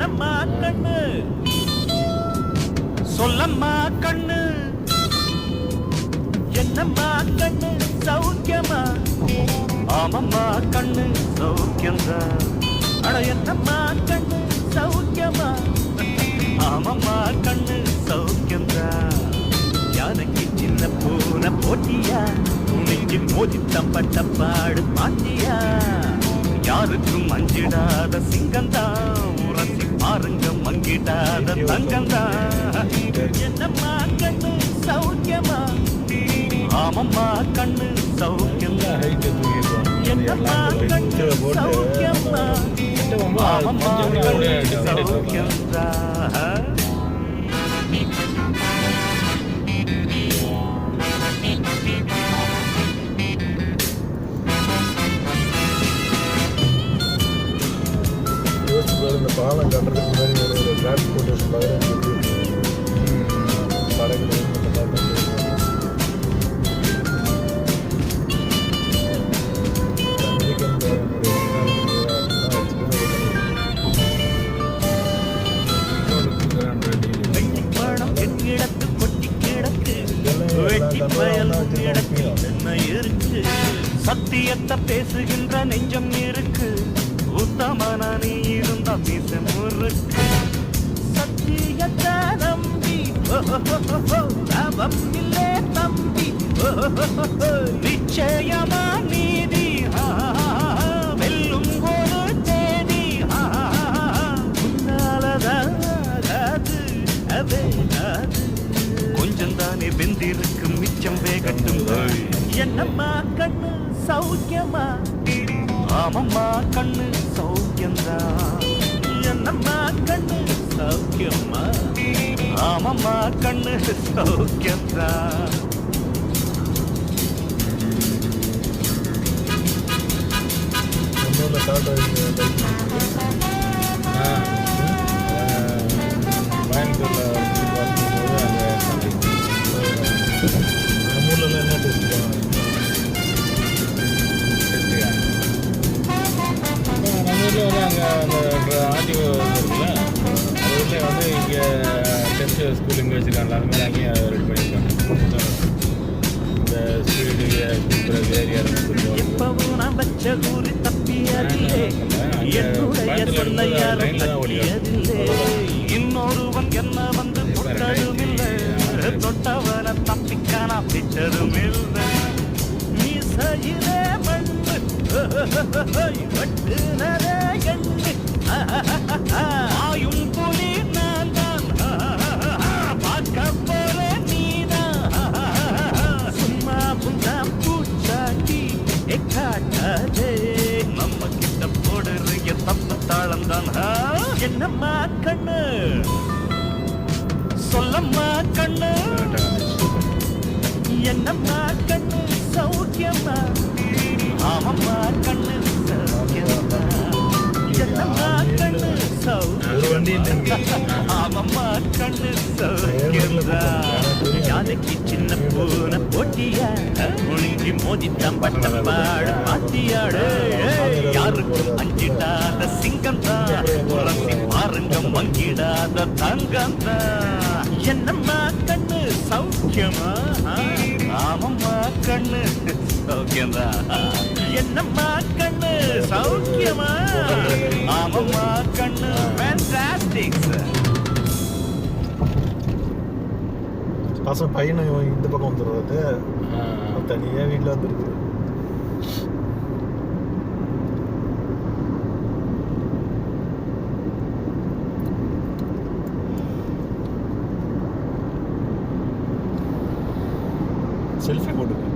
என்னம்மா கண்ணு. சொல்லம்மா கண்ணு. என்னம்மா கண்ணு சௌக்கியமா? ஆமம்மா கண்ணு சௌக்கியம்தான் அட என்னம்மா கண்ணு சௌக்கியமா? ஆமம்மா கண்ணு சௌக்கியம்தான் யானைக்கு சின்ன பூனை போட்டியா? துணிக்கு மோதி தம்பட்ட பாடு பாத்தியா? யாருக்கும் அஞ்சிடாத சிங்கம்தான் பாருங்க மங்கிட்டாத தங்கந்தான் என்னம்மா கண்ணு சௌக்கியமா? ஆமம்மா கண்ணு சௌக்கியம்தான். என்னம்மா கண்ணு சௌக்கியமா ஆமம்மா கண்ணு சௌக்கியம்தான். பாலம் கட்டுறதுக்கு முன்னாடி ஒரு ஒரு டிரான்ஸ்போர்ட்டேஷன் பதினஞ்சு கொட்டி வெட்டி என்ன இருக்கு சத்தியத்தை பேசுகின்ற நெஞ்சம் இருக்கு உத்தமன நீ இருந்தா பேச முறுக்கு. சத்தியத்தை நம்பி லாபம் இல்லே தம்பி நிச்சயமா நீதி வெல்லும் ஒரு தேதி ஆகாது, அவேகாது. கொஞ்சம் தானே வெந்திருக்கு மிச்சம் வேகட்டும். என்னம்மா கண்ணு சௌக்கியமா? பாவம்மா கண்ணு சௌக்கியந்தா என்னம்மா கண்ணு சௌக்கியம்மா? ஆமம்மா கண்ணு சௌக்கியம்தான் ஒன்றும் ஆர்டிஓ இருக்குல்ல? அது ஊரில் வந்து இங்கே டென்த்து ஸ்கூல் இங்கே வச்சுருக்காங்க அது மாதிரி அங்கேயும் ரெடி பண்ணியிருக்காங்க இந்த ஸ்பீடு கொடுக்குறது ஏரியா எப்பவும் நான் வச்ச ஊரு தப்பியதில்லை என்னுடைய சொல்ல யாரும் தப்பியதில்லை இன்னொருவன் என்ன வந்து தொட்டதுமில்லை தொட்டவனை தப்பிக்கான விட்டதும் இல்லை. நீ தான் என்னம்மா கண்ணு? சொல்லம்மா கண்ணு? என்னம்மா கண்ணு? சௌக்கியமா ஒரு கண்ணு சௌக்கியமா யானைக்கு சின்ன பூனை போட்டிய முழுங்கி மோதி பட்டம் பாடு பாத்தியாடு யாருக்கும் அஞ்சிடாத சிங்கம் தான் உரசி பாருங்க மங்கிடாத தங்கம் தான் என்னம்மா கண்ணு சௌக்கியமா? ஆமம்மா கண்ணு சௌக்கியம்தான் என்னம்மா கண்ணு சௌக்கியமா? பசங்க பையனும் இந்த பக்கம் வந்துடுறது தனியாக வீட்டில் வந்துருக்கு செல்ஃபி போட்டுக்க.